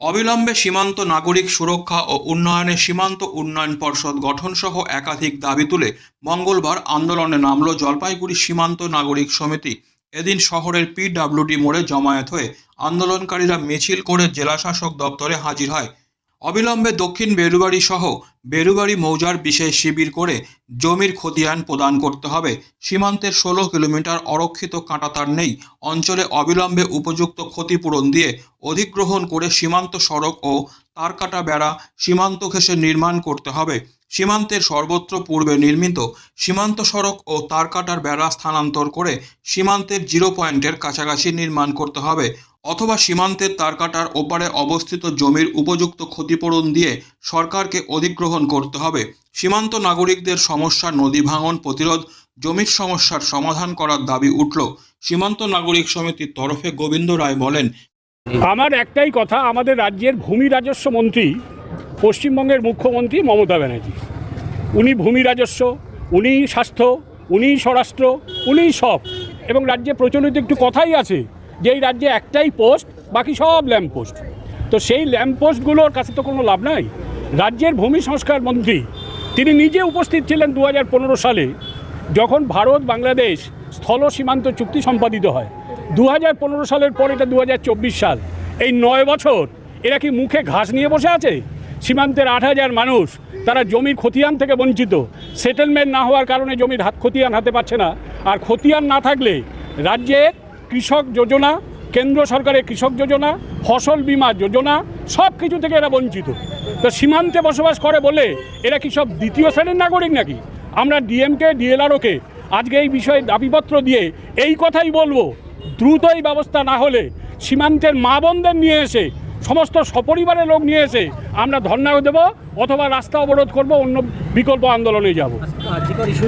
অবিলম্বে সীমান্ত নাগরিক সুরক্ষা ও উন্নয়নে সীমান্ত উন্নয়ন পর্ষদ গঠনসহ একাধিক দাবি তুলে মঙ্গলবার আন্দোলনে নামল জলপাইগুড়ি সীমান্ত নাগরিক সমিতি। এদিন শহরের পিডব্লিউডি মোড়ে জমায়েত হয়ে আন্দোলনকারীরা মিছিল করে জেলাশাসক দপ্তরে হাজির হয়। অবিলম্বে দক্ষিণ বেরুবাড়ি সহ বেরুবাড়ি মৌজার বিশেষ শিবির করে জমির খতিয়ান প্রদান করতে হবে। সীমান্তের ষোলো কিলোমিটার অরক্ষিত কাঁটাতার নেই। অঞ্চলে অবিলম্বে উপযুক্ত ক্ষতিপূরণ দিয়ে অধিগ্রহণ করে সীমান্ত সড়ক ও তারকাটা বেড়া সীমান্ত ঘেঁষে নির্মাণ করতে হবে। সীমান্তের সর্বত্র পূর্বে নির্মিত সীমান্ত সড়ক ও তারকাটার বেড়া স্থানান্তর করে সীমান্তের জিরো পয়েন্টের কাছাকাছি নির্মাণ করতে হবে। অথবা সীমান্তের তারকাটার ওপারে অবস্থিত জমির উপযুক্ত ক্ষতিপূরণ দিয়ে সরকারকে অধিগ্রহণ করতে হবে। সীমান্ত নাগরিকদের সমস্যা, নদী ভাঙন, প্রতিরোধ, জমির সমস্যার সমাধান করার দাবি উঠল। সীমান্ত নাগরিক সমিতির তরফে গোবিন্দ রায় বলেন, আমার একটাই কথা, আমাদের রাজ্যের ভূমি রাজস্ব মন্ত্রী, পশ্চিমবঙ্গের মুখ্যমন্ত্রী মমতা ব্যানার্জি। উনি ভূমি রাজস্ব, উনি স্বাস্থ্য, উনি স্বরাষ্ট্র, উনি সব। এবং রাজ্যে প্রচলিত একটু কথাই আছে যে এই রাজ্যে একটাই পোস্ট বাকি সব ল্যাম্প পোস্ট তো সেই ল্যাম্প পোস্টগুলোর কাছে তো কোনো লাভ নাই। রাজ্যের ভূমি সংস্কার মন্ত্রী, তিনি নিজে উপস্থিত ছিলেন দু হাজার পনেরো সালে, যখন ভারত, বাংলাদেশ স্থল সীমান্ত চুক্তি সম্পাদিত হয়। দু হাজার পনেরো সালের পর এটা দু হাজার চব্বিশ সাল। এই নয় বছর এরা কি মুখে ঘাস নিয়ে বসে আছে? সীমান্তের আট হাজার মানুষ, তারা জমির খতিয়ান থেকে বঞ্চিত। সেটেলমেন্ট না হওয়ার কারণে জমির হাত খতিয়ান হাতে পাচ্ছে না। আর খতিয়ান না থাকলে রাজ্যের কৃষক যোজনা কেন্দ্র সরকারের কৃষক যোজনা ফসল বীমা যোজনা সব কিছু থেকে এরা বঞ্চিত। তো সীমান্তে বসবাস করে বলে এরা কি সব দ্বিতীয় শ্রেণির নাগরিক নাকি? আমরা ডিএমকে ডিএলআরওকে আজকে এই বিষয়ে দাবিপত্র দিয়ে এই কথাই বলব দ্রুত এই ব্যবস্থা না হলে সীমান্তের মা বোনদের নিয়ে এসে সমস্ত সপরিবারের লোক নিয়ে এসে আমরা ধর্ণা দেবো অথবা রাস্তা অবরোধ করব অন্য বিকল্প আন্দোলনে যাব। ইস্যু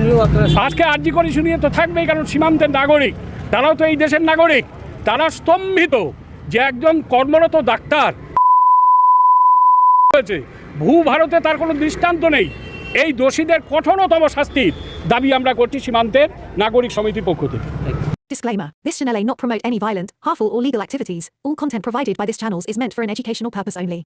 আজকে আর্জি করে শুনিয়ে তো থাকবেই কারণ সীমান্তের নাগরিক। তারাও তো এই দেশের নাগরিক তারা স্তম্ভিত যে একজন কর্মরত ডাক্তার হয়েছে ভূ ভারতে তার কোনো দৃষ্টান্ত নেই এই দোষীদের কঠোরতম শাস্তির দাবি আমরা করছি সীমান্তের নাগরিক সমিতির পক্ষ থেকে Disclaimer This channel may not promote any violent, harmful, or legal activities. All content provided by this channel is meant for an educational purpose only.